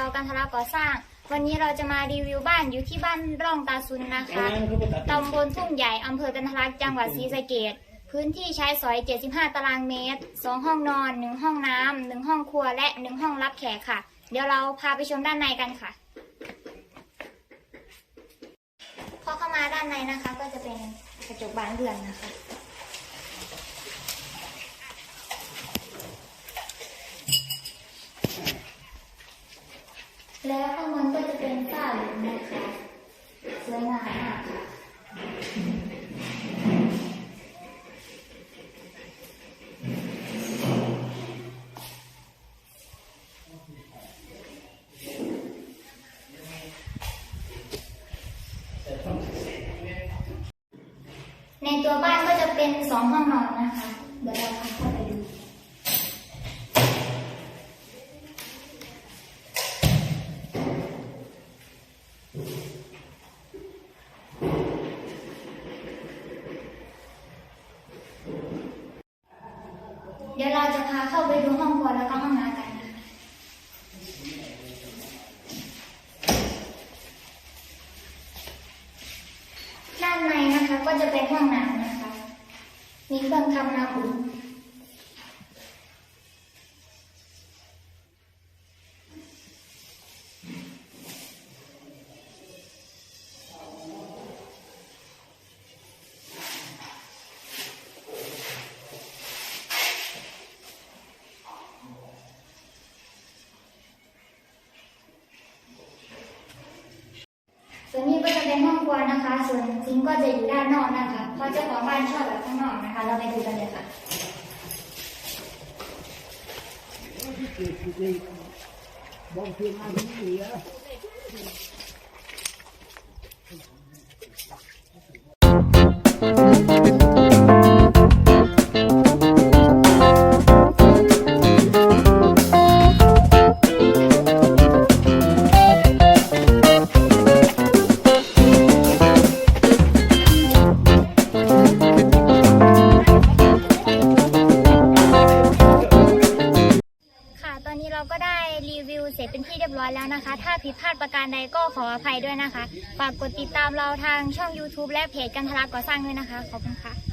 รากันทราก่อสร้าง วันนี้เราจะมารีวิวบ้านอยู่ที่บ้านร่องตาซุนนะคะตำบลทุ่งใหญ่อำเภอกันทรลักจังหวัดศรีสะเกษพื้นที่ใช้สอย 75 ตารางเมตร 2 ห้องนอน 1 ห้องน้ำ1ห้องครัวและ 1 ห้องรับแขกค่ะ เดี๋ยวเราพาไปชมด้านในกันค่ะ พอเข้ามาด้านในนะคะ ก็จะเป็นกระจกบานเรือนนะคะ แล้วข้างบนก็จะเป็นฝ้าหลุมนะคะสวยงามมากค่ะในตัวบ้านก็จะเป็นสองห้องนอนนะคะ เดี๋ยวเราพาเข้าไปดู ดี๋ยวเราจะพาเข้าไปดูห้องครัวแล้วก็ห้องน้ำกัน ด้านในนะคะก็จะเป็นห้องน้ำนะคะ มีเครื่องทำน้ำอุ่น จะเป็นห้องครัวนะคะ ส่วนซิงก็จะอยู่ด้านนอกนะคะเพราะเจ้าของบ้านชอบแบบข้างนอกนะคะ เราไปดูกันเลยค่ะ Bom final do dia. ค่ะตอนนี้ เราก็ได้รีวิวเสร็จเป็นที่เรียบร้อยแล้วนะคะ ถ้าผิดพลาดประการใดก็ขออภัยด้วยนะคะ ฝากกดติดตามเราทางช่อง YouTube และเพจกันทลาก่อสร้างด้วยนะคะ ขอบคุณค่ะ